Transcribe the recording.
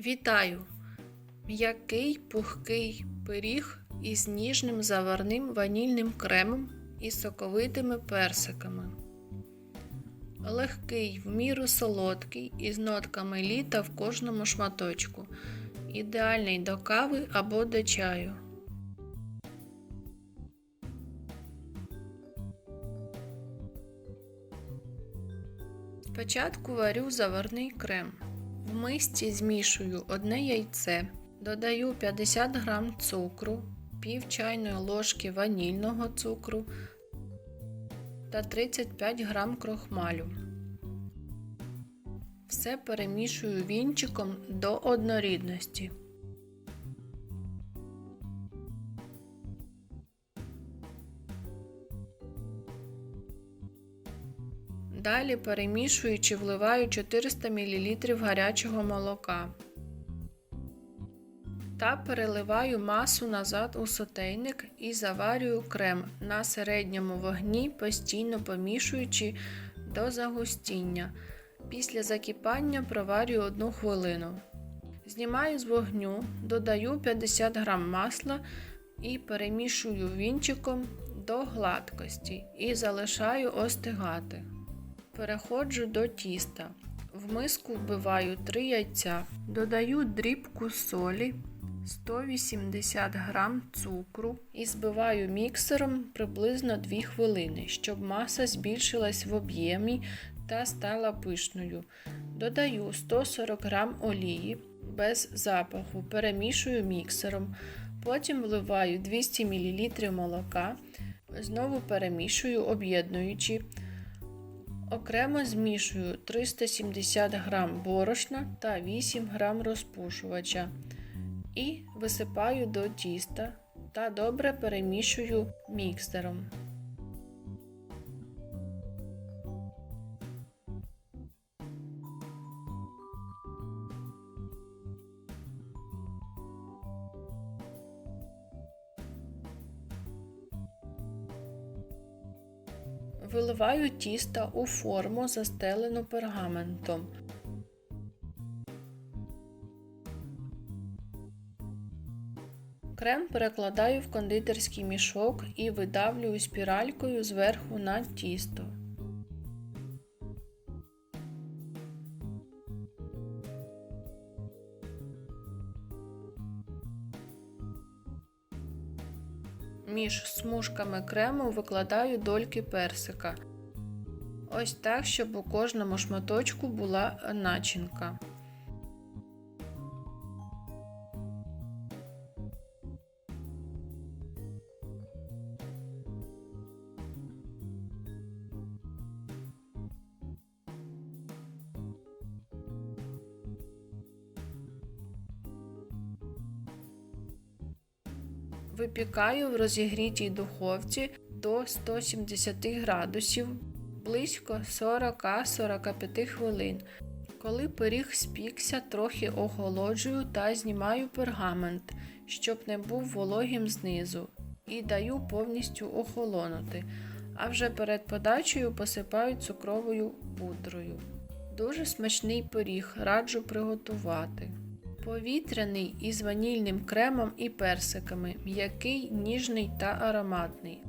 Вітаю! М'який пухкий пиріг із ніжним заварним ванільним кремом і соковитими персиками. Легкий, в міру солодкий, із нотками літа в кожному шматочку. Ідеальний до кави або до чаю. Спочатку варю заварний крем. Мисці змішую одне яйце, додаю 50 г цукру, пів чайної ложки ванільного цукру та 35 г крохмалю. Все перемішую вінчиком до однорідності. Далі перемішуючи вливаю 400 мл гарячого молока та переливаю масу назад у сотейник і заварюю крем на середньому вогні, постійно помішуючи до загустіння. Після закипання проварюю 1 хвилину. Знімаю з вогню, додаю 50 г масла і перемішую вінчиком до гладкості і залишаю остигати. Переходжу до тіста. В миску вбиваю 3 яйця, додаю дрібку солі, 180 г цукру і збиваю міксером приблизно 2 хвилини, щоб маса збільшилась в об'ємі та стала пишною. Додаю 140 г олії без запаху, перемішую міксером, потім вливаю 200 мл молока, знову перемішую, об'єднуючи. Окремо змішую 370 г борошна та 8 г розпушувача і висипаю до тіста та добре перемішую міксером. Виливаю тіста у форму, застелену пергаментом. Крем перекладаю в кондитерський мішок і видавлюю спіралькою зверху на тісто. Між смужками крему викладаю дольки персика. Ось так, щоб у кожному шматочку була начинка. Випікаю в розігрітій духовці до 170 градусів близько 40-45 хвилин. Коли пиріг спікся, трохи охолоджую та знімаю пергамент, щоб не був вологим знизу, і даю повністю охолонути. А вже перед подачею посипаю цукровою пудрою. Дуже смачний пиріг, раджу приготувати. Повітряний із ванільним кремом і персиками, м'який, ніжний та ароматний.